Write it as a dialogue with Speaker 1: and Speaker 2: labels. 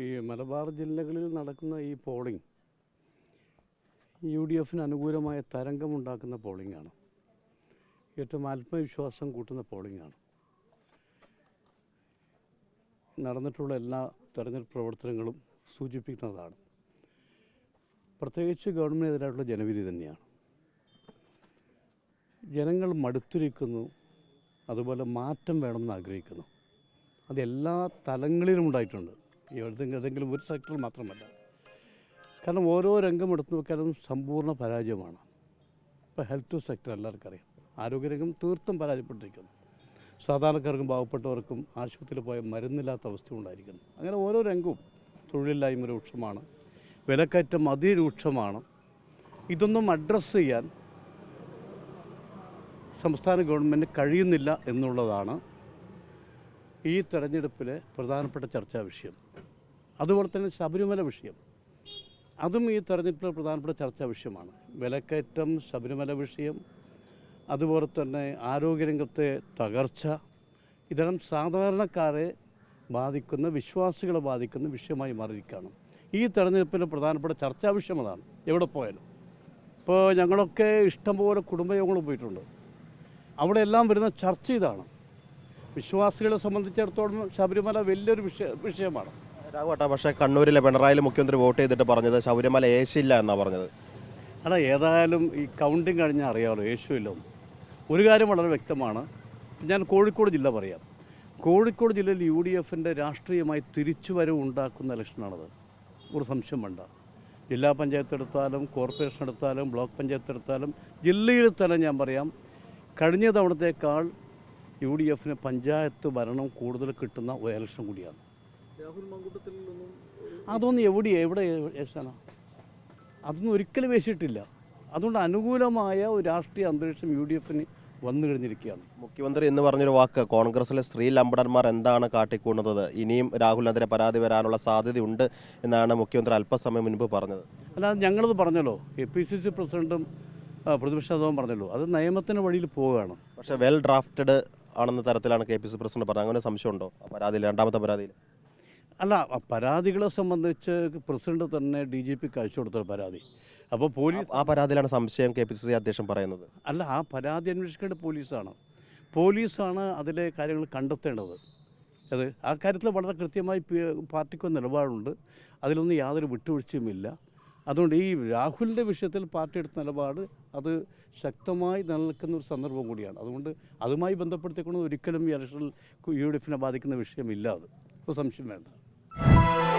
Speaker 1: ഈ മലബാർ ജില്ലകളിൽ നടക്കുന്ന ഈ പോളിംഗ് യു ഡി എഫിന് അനുകൂലമായ തരംഗമുണ്ടാക്കുന്ന പോളിംഗാണ്. ഏറ്റവും ആത്മവിശ്വാസം കൂട്ടുന്ന പോളിംഗാണ്. നടന്നിട്ടുള്ള എല്ലാ തെരഞ്ഞെടുപ്പ് പ്രവർത്തനങ്ങളും സൂചിപ്പിക്കുന്നതാണ്. പ്രത്യേകിച്ച് ഗവൺമെന്റിനെതിരായിട്ടുള്ള ജനവിധി തന്നെയാണ്. ജനങ്ങൾ മടുത്തിരിക്കുന്നു അതുപോലെ മാറ്റം വേണമെന്ന് ആഗ്രഹിക്കുന്നു. അത് എല്ലാ തലങ്ങളിലും ഉണ്ടായിട്ടുണ്ട്. ഏതെങ്കിലും ഒരു സെക്ടറിൽ മാത്രമല്ല. കാരണം ഓരോ രംഗം എടുത്തു നോക്കിയാലും സമ്പൂർണ പരാജയമാണ്. ഇപ്പോൾ ഹെൽത്ത് സെക്ടർ എല്ലാവർക്കും അറിയാം ആരോഗ്യരംഗം തീർത്തും പരാജയപ്പെട്ടിരിക്കുന്നു. സാധാരണക്കാർക്കും പാവപ്പെട്ടവർക്കും ആശുപത്രിയിൽ പോയ മരുന്നില്ലാത്ത അവസ്ഥ ഉണ്ടായിരിക്കുന്നു. അങ്ങനെ ഓരോ രംഗവും തൊഴിലില്ലായ്മ രൂക്ഷമാണ്. വിലക്കയറ്റം അതിരൂക്ഷമാണ്. ഇതൊന്നും അഡ്രസ്സ് ചെയ്യാൻ സംസ്ഥാന ഗവൺമെന്റ് കഴിയുന്നില്ല എന്നുള്ളതാണ് ഈ തെരഞ്ഞെടുപ്പിലെ പ്രധാനപ്പെട്ട ചർച്ചാ വിഷയം. അതുപോലെ തന്നെ ശബരിമല വിഷയം. അതും ഈ തെരഞ്ഞെടുപ്പിലെ പ്രധാനപ്പെട്ട ചർച്ചാ വിഷയമാണ്. വിലക്കയറ്റം ശബരിമല വിഷയം അതുപോലെ തന്നെ ആരോഗ്യരംഗത്തെ തകർച്ച ഇതെല്ലാം സാധാരണക്കാരെ ബാധിക്കുന്ന വിശ്വാസികളെ ബാധിക്കുന്ന വിഷയമായി മാറിയിരിക്കുകയാണ്. ഈ തെരഞ്ഞെടുപ്പിലെ പ്രധാനപ്പെട്ട ചർച്ചാ വിഷയം അതാണ്. എവിടെ പോയാലും. ഇപ്പോൾ ഞങ്ങളൊക്കെ ഇഷ്ടംപോലെ കുടുംബയോഗങ്ങൾ പോയിട്ടുണ്ട്. അവിടെ എല്ലാം വരുന്ന ചർച്ച ഇതാണ്. വിശ്വാസികളെ സംബന്ധിച്ചിടത്തോളം ശബരിമല വലിയൊരു വിഷയ വിഷയമാണ്.
Speaker 2: രാഘവട്ട പക്ഷേ കണ്ണൂരിലെ പിണറായി മുഖ്യമന്ത്രി വോട്ട് ചെയ്തിട്ട് പറഞ്ഞത് ശബരിമല യേശില്ല എന്നാണ് പറഞ്ഞത്.
Speaker 1: അല്ല ഏതായാലും ഈ കൗണ്ടിങ് കഴിഞ്ഞാൽ അറിയാമല്ലോ യേശുവില്ലോ ഒരു കാര്യം വളരെ വ്യക്തമാണ്. ഞാൻ കോഴിക്കോട് ജില്ല പറയാം. കോഴിക്കോട് ജില്ലയിൽ യു ഡി എഫിന്റെ രാഷ്ട്രീയമായി തിരിച്ചുവരവ് ഉണ്ടാക്കുന്ന ഇലക്ഷനാണത്. ഒരു സംശയം വേണ്ട. ജില്ലാ പഞ്ചായത്ത് എടുത്താലും കോർപ്പറേഷൻ എടുത്താലും ബ്ലോക്ക് പഞ്ചായത്ത് എടുത്താലും ജില്ലയിൽ തന്നെ ഞാൻ പറയാം കഴിഞ്ഞ തവണത്തേക്കാൾ യു ഡി എഫിന് പഞ്ചായത്ത് ഭരണം കൂടുതൽ കിട്ടുന്ന ഒരു ഇലക്ഷൻ കൂടിയാണ്. അതൊന്നും എവിടെ എവിടെ ഏഷ്യാനോ? അതൊന്നും ഒരിക്കലും വേശിയിട്ടില്ല അതുകൊണ്ട് അനുകൂലമായ ഒരു രാഷ്ട്രീയ അന്തരീക്ഷം യു ഡി എഫിന് വന്നു കഴിഞ്ഞിരിക്കുകയാണ്.
Speaker 2: മുഖ്യമന്ത്രി എന്ന് പറഞ്ഞൊരു വാക്ക് കോൺഗ്രസിലെ സ്ത്രീ ലംബടന്മാർ എന്താണ് കാട്ടിക്കൂടുന്നത് ഇനിയും രാഹുലിനെതിരെ പരാതി വരാനുള്ള സാധ്യതയുണ്ട് എന്നാണ് മുഖ്യമന്ത്രി അല്പസമയം മുൻപ് പറഞ്ഞത്.
Speaker 1: അല്ല ഞങ്ങളത് പറഞ്ഞല്ലോ. എ പി സി സി പ്രസിഡന്റും പ്രതിപക്ഷ നേതാവും പറഞ്ഞല്ലോ. അത് നിയമത്തിന്റെ വഴിയിൽ പോവുകയാണ്.
Speaker 2: പക്ഷേ വെൽ ഡ്രാഫ്റ്റഡ് ആണെന്ന തരത്തിലാണ് കെ പി സി പ്രസിഡന്റ് പറഞ്ഞത്. അങ്ങനെ സംശയമുണ്ടോ? പരാതിയിൽ രണ്ടാമത്തെ പരാതിയിൽ?
Speaker 1: അല്ല പരാതികളെ സംബന്ധിച്ച് പ്രസിഡന്റ് തന്നെ ഡി ജി പിക്ക് അയച്ചു കൊടുത്ത പരാതി. അപ്പോൾ പോലീസ്
Speaker 2: ആ പരാതിയിലാണ് സംശയം കെ പി സി സി അധ്യക്ഷൻ പറയുന്നത്.
Speaker 1: അല്ല ആ പരാതി അന്വേഷിക്കേണ്ട പോലീസാണ്. പോലീസാണ് അതിലെ കാര്യങ്ങൾ കണ്ടെത്തേണ്ടത്. അത് ആ കാര്യത്തിൽ വളരെ കൃത്യമായി പാർട്ടിക്ക് നിലപാടുണ്ട്. അതിലൊന്നും യാതൊരു വിട്ടുവീഴ്ചയുമില്ല. അതുകൊണ്ട് ഈ രാഹുലിന്റെ വിഷയത്തിൽ പാർട്ടി എടുത്ത നിലപാട് അത് ശക്തമായി നിലനിൽക്കുന്ന ഒരു സന്ദർഭം കൂടിയാണ്. അതുകൊണ്ട് അതുമായി ബന്ധപ്പെടുത്തിക്കൊണ്ട് ഒരിക്കലും ഈ ഇലക്ഷനിൽ യു ഡി എഫിനെ ബാധിക്കുന്ന വിഷയമില്ല അത്. ഇപ്പോൾ സംശയം വേണ്ട.